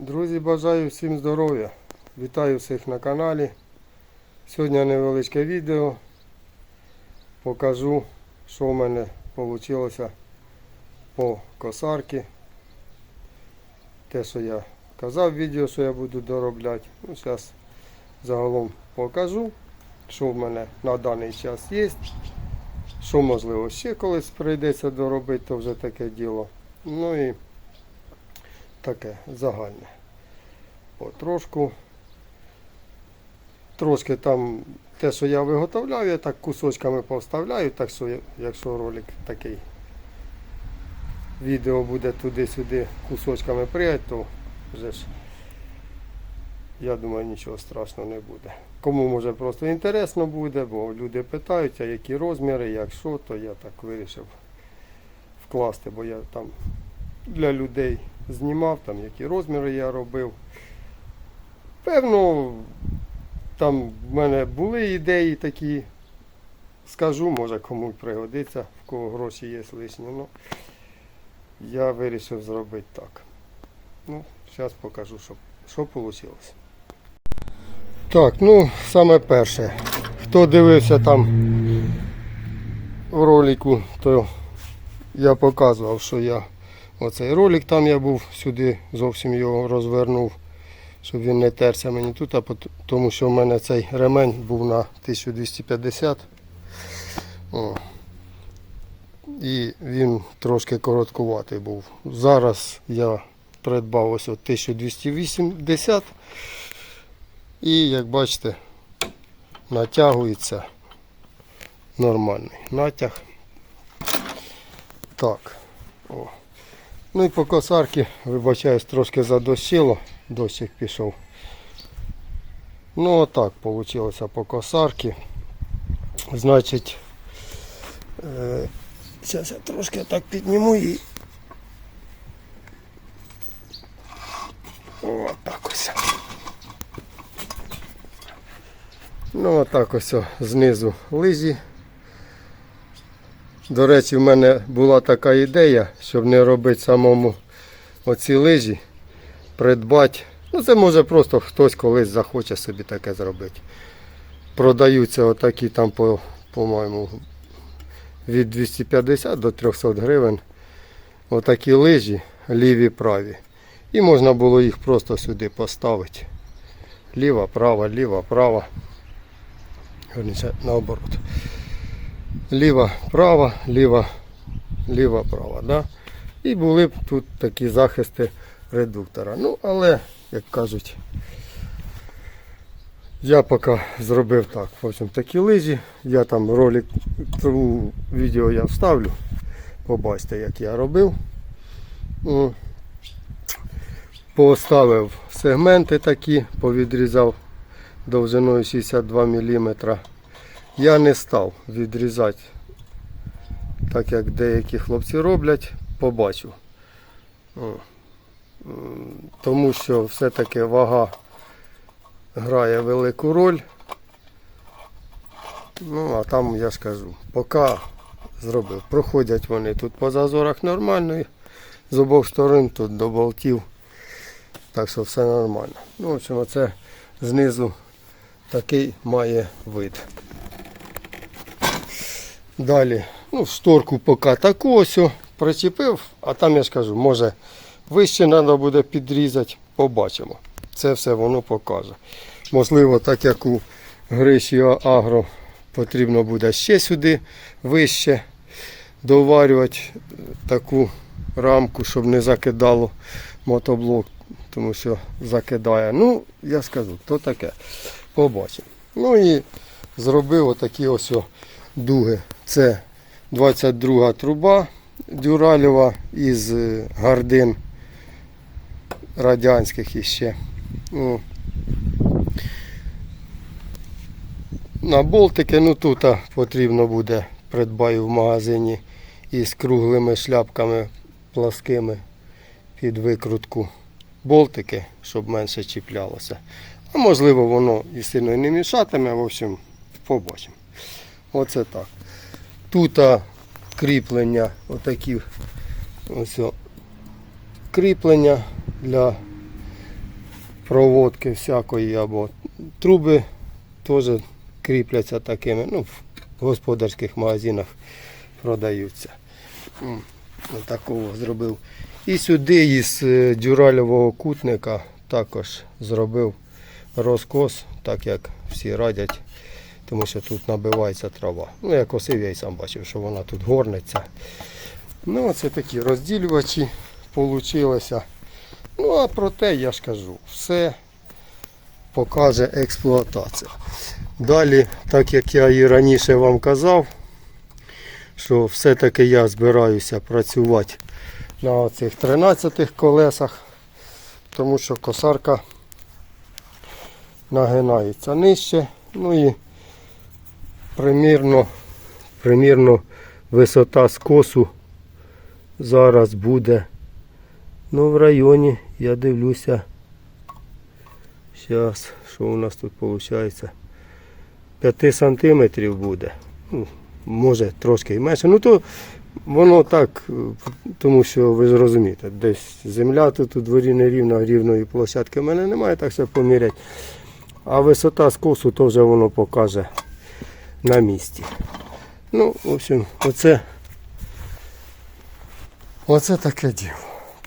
Друзі, бажаю всім здоров'я. Вітаю всіх на каналі. Сьогодні невеличке відео. Покажу, що в мене вийшло по косарки. Те, що я казав в відео, що я буду доробляти. Ну, зараз загалом покажу, що в мене на даний час є. Що можливо ще колись прийдеться доробити, то вже таке діло. Ну і таке загальне. Потрошку. Трошки там те, що я виготовляю, я так кусочками повставляю, так що якщо ролик такий відео буде туди-сюди кусочками пригати, то вже ж я думаю нічого страшного не буде. Кому може просто інтересно буде, бо люди питають, а які розміри, як що, то я так вирішив вкласти, бо я там для людей знімав, там які розміри я робив. Певно, там в мене були ідеї такі. Скажу, може кому пригодиться, в кого гроші є лишні. Ну, я вирішив зробити так. Ну, зараз покажу, що вийшло. Так, ну, саме перше. Хто дивився там в ролику, то я показував, що я Оцей ролик там я був сюди, зовсім його розвернув, щоб він не терся мені тут, а тому що в мене цей ремень був на 1250. О. І він трошки короткуватий був. Зараз я придбав ось 1280. І як бачите, натягується нормальний натяг. Так. О. Ну і по косарки, вибачаюсь, трошки задощило, дощик пішов. Ну отак вийшло по косарки. Значить, е, зараз я трошки так підніму і. Отак ось. Ну отак ось знизу лижі. До речі, в мене була така ідея, щоб не робити самому оці лижі, придбати. Ну це може просто хтось колись захоче собі таке зробити. Продаються отакі там по, по-моєму, від 250 до 300 гривень. Отакі лижі, ліві праві. І можна було їх просто сюди поставити. Ліва, права, ліва, права. Верніше, наоборот ліва, права, ліва, ліва, права. Да? І були б тут такі захисти редуктора. Ну, але, як кажуть, я поки зробив так. В общем, такі лижі. Я там ролик, відео я вставлю. Побачите, як я робив. Поставив сегменти такі, повідрізав довжиною 62 мм я не став відрізати, так як деякі хлопці роблять, побачу. Тому що все-таки вага грає велику роль. Ну, а там я ж кажу, поки зробив. Проходять вони тут по зазорах нормально, з обох сторон тут до болтів. Так що все нормально. Ну, в общем, оце знизу такий має вид. Далі, ну, шторку поки таку ось причепив, а там я ж кажу, може вище треба буде підрізати, побачимо. Це все воно покаже. Можливо, так як у Гриші Агро потрібно буде ще сюди вище доварювати е, таку рамку, щоб не закидало мотоблок, тому що закидає. Ну, я скажу, то таке. Побачимо. Ну і зробив отакі ось дуги. Це 22 труба дюральова із е, гардин радянських іще. Ну, на болтики, ну тут потрібно буде, придбаю в магазині із круглими шляпками пласкими під викрутку болтики, щоб менше чіплялося. А можливо воно і сильно не мішатиме, в общем, побачимо. Оце так. Тут кріплення, отакі ось кріплення для проводки всякої або труби теж кріпляться такими, ну, в господарських магазинах продаються. М, Отакого зробив. І сюди із е, дюральового кутника також зробив розкос, так як всі радять, тому що тут набивається трава. Ну, я косив, я й сам бачив, що вона тут горниться. Ну, оце такі розділювачі получилося. Ну, а проте я ж кажу, все покаже експлуатація. Далі, так як я і раніше вам казав, що все-таки я збираюся працювати на цих 13 колесах, тому що косарка нагинається нижче. Ну і примірно, примірно висота скосу зараз буде. Ну, в районі, я дивлюся. Зараз, що у нас тут виходить? 5 сантиметрів буде. Ну, може трошки і менше. Ну то воно так, тому що ви ж розумієте, десь земля тут у дворі не рівна, рівної площадки в мене немає, так що поміряти. А висота скосу то вже воно покаже на місці. Ну, в общем, оце, оце таке діло.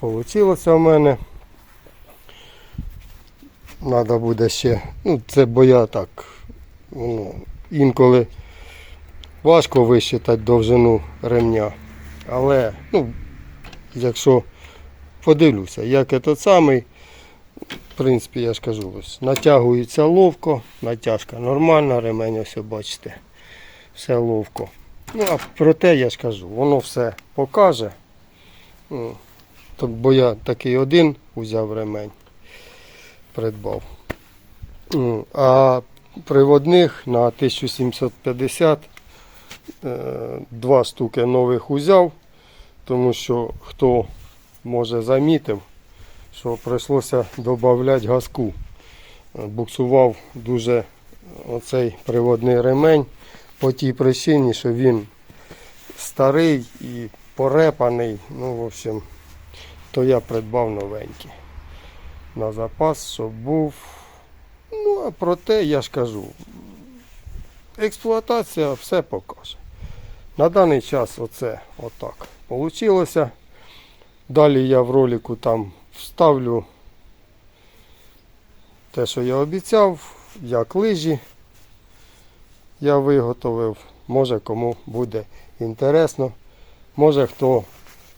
Получилося в мене. Треба буде ще. Ну, це бо я так. Ну, інколи важко висчитати довжину ремня. Але, ну, якщо подивлюся, як я тот самий, принципі, я ж кажу, ось, натягується ловко, натяжка нормальна, ремень ось бачите, все ловко. Ну, а проте я ж кажу, воно все покаже. Ну, бо я такий один узяв ремень, придбав. Ну, А приводних на 1750 е, два штуки нових узяв, тому що хто може замітив, що прийшлося додати газку. Е, Буксував дуже оцей приводний ремень по тій причині, що він старий і порепаний. Ну, в общем, то я придбав новенький. На запас, щоб був. Ну, а проте я ж кажу, експлуатація все покаже. На даний час оце отак получилося. Далі я в ролику там вставлю те, що я обіцяв, як лижі я виготовив. Може кому буде інтересно. Може хто.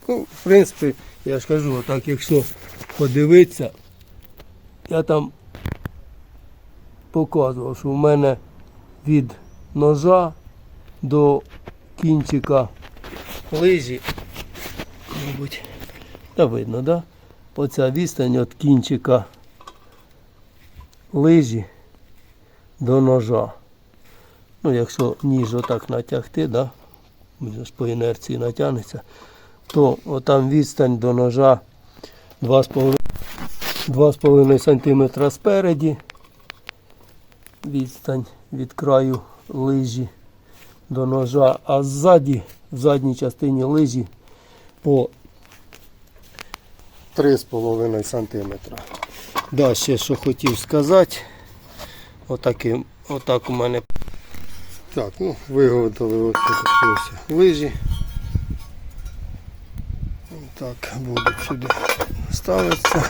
Ну, в принципі, я ж кажу, отак, якщо подивитися, я там показував, що в мене від ножа до кінчика лижі, мабуть, та видно, да? Оця відстань від кінчика лижі до ножа. Ну, якщо ніж отак натягти, да? ж по інерції натягнеться, то отам відстань до ножа 2,5 2,5 см спереді. Відстань від краю лижі до ножа, а ззаді, в задній частині лижі по 3,5 см. Да, ще що хотів сказати. Отаким, отак у мене. Так, ну, виготовили ось такі лижі. Так, будуть сюди ставитися.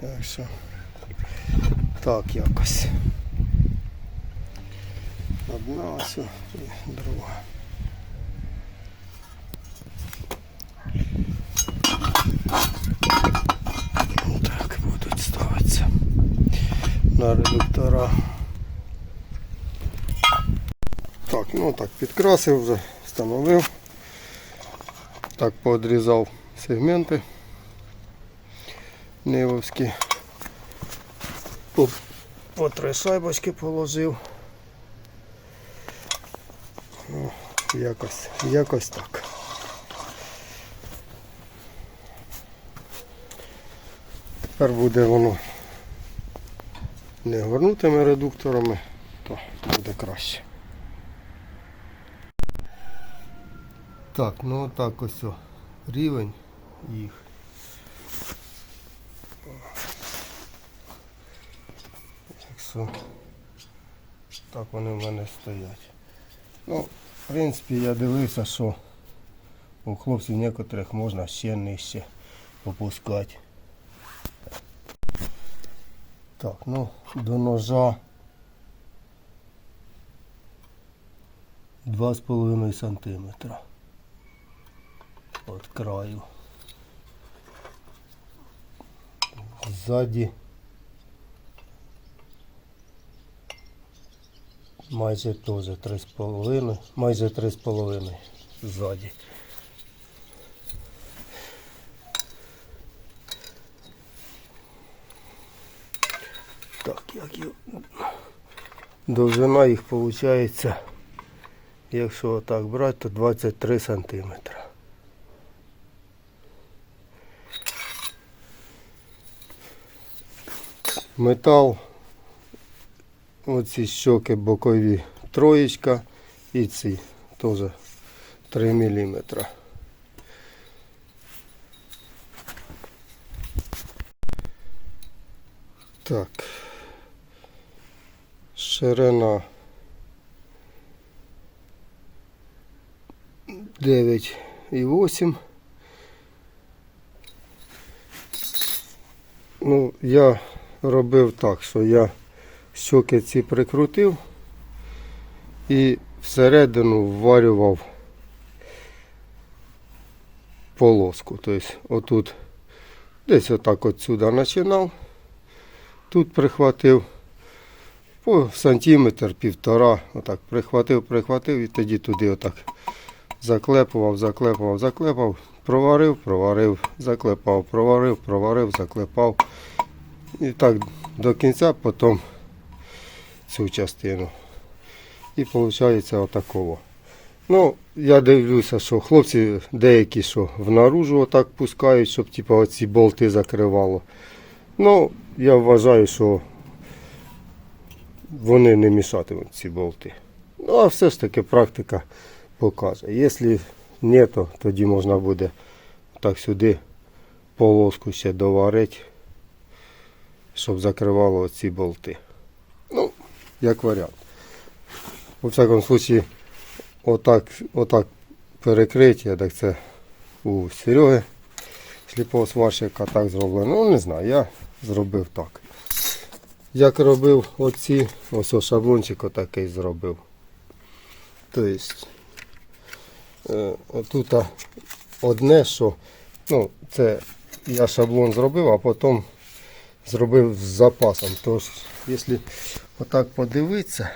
Так що так якось. Одна ось і друга. Так будуть ставитися на редуктора. Так, ну так, підкрасив вже, встановив. Так, поодрізав сегменти нивовські. По, по три шайбочки положив. Ну, якось, якось так. Тепер буде воно не горнутими редукторами, то буде краще. Так, ну отак ось о, рівень їх. Якщо так вони в мене стоять. Ну, в принципі, я дивився, що у хлопців некоторих можна ще нижче опускати. Так, ну, до ножа 2,5 сантиметра от краю. Ззаді майже теж 3,5, майже 3,5 ззаді. Так, як їх... Довжина їх виходить, якщо отак брати, то 23 сантиметра. Метал, оці щоки бокові троєчка і ці теж 3 міліметра. Так. Ширина 9 і 8. Ну, я робив так, що я щоки ці прикрутив і всередину вварював полоску. Тобто отут десь отак отсюда починав, тут прихватив по сантиметр, півтора, отак прихватив, прихватив і тоді туди отак заклепував, заклепував, заклепав, проварив, проварив, заклепав, проварив, проварив, заклепав. І так до кінця потім цю частину. І виходить отаково. Ну, я дивлюся, що хлопці деякі що в наружу отак пускають, щоб типу, оці болти закривало. Ну, я вважаю, що вони не мішатимуть ці болти. Ну, а все ж таки практика покаже. Якщо ні, то тоді можна буде так сюди полоску ще доварити, щоб закривало ці болти. Ну, як варіант. У всякому случаї, отак, отак перекриття, так це у Сереги сліпого сварщика так зроблено. Ну, не знаю, я зробив так. Як робив оці, ось о шаблончик отакий зробив. Тобто, е, отут а, одне, що, ну, це я шаблон зробив, а потім зробив з запасом. Тож, якщо отак подивитися,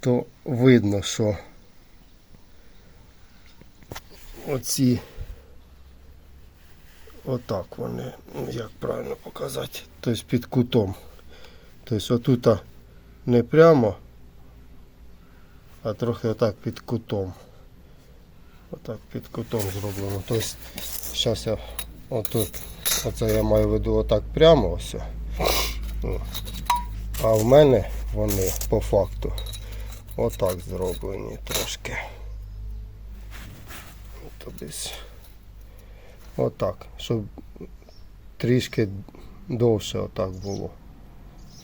то видно, що оці отак вони, як правильно показати, тобто під кутом. Тобто отут не прямо, а трохи отак під кутом. Отак під кутом зроблено. Тобто, зараз я отут, оце я маю в виду отак прямо ось. А в мене вони по факту отак зроблені трошки. То десь отак, щоб трішки довше отак було.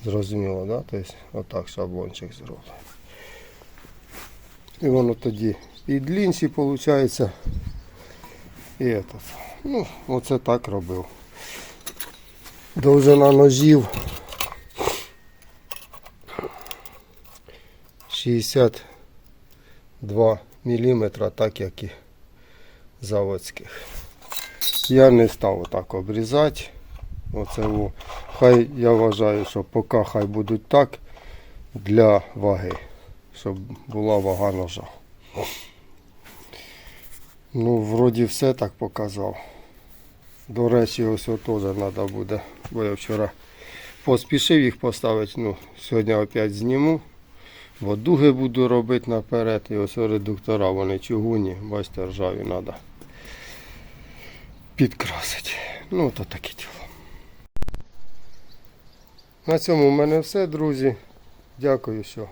Зрозуміло, да? Тобто отак шаблончик зроблений. І воно тоді і длинші виходить. І этот. Ну, оце так робив. Довжина ножів 62 мм, так як і заводських. Я не став так обрізати. Оце во. Хай я вважаю, що поки хай будуть так для ваги, щоб була вага ножа. Ну, вроді все так показав. До речі, ось теж треба буде, бо я вчора поспішив їх поставити. Ну, сьогодні опять зніму. Бо дуги буду робити наперед. І ось редуктора, вони чугуні, бачите, ржаві треба підкрасити. Ну, то таке діло. На цьому в мене все, друзі. Дякую, що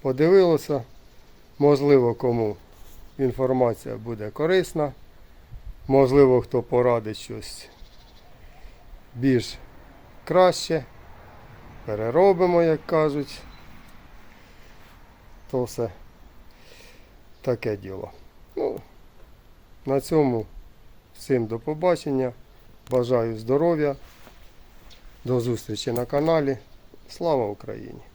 подивилися. Можливо, кому інформація буде корисна. Можливо, хто порадить щось більш краще. переробимо, як кажуть. То все таке діло. Ну, на цьому всім до побачення. Бажаю здоров'я. До зустрічі на каналі. Слава Україні!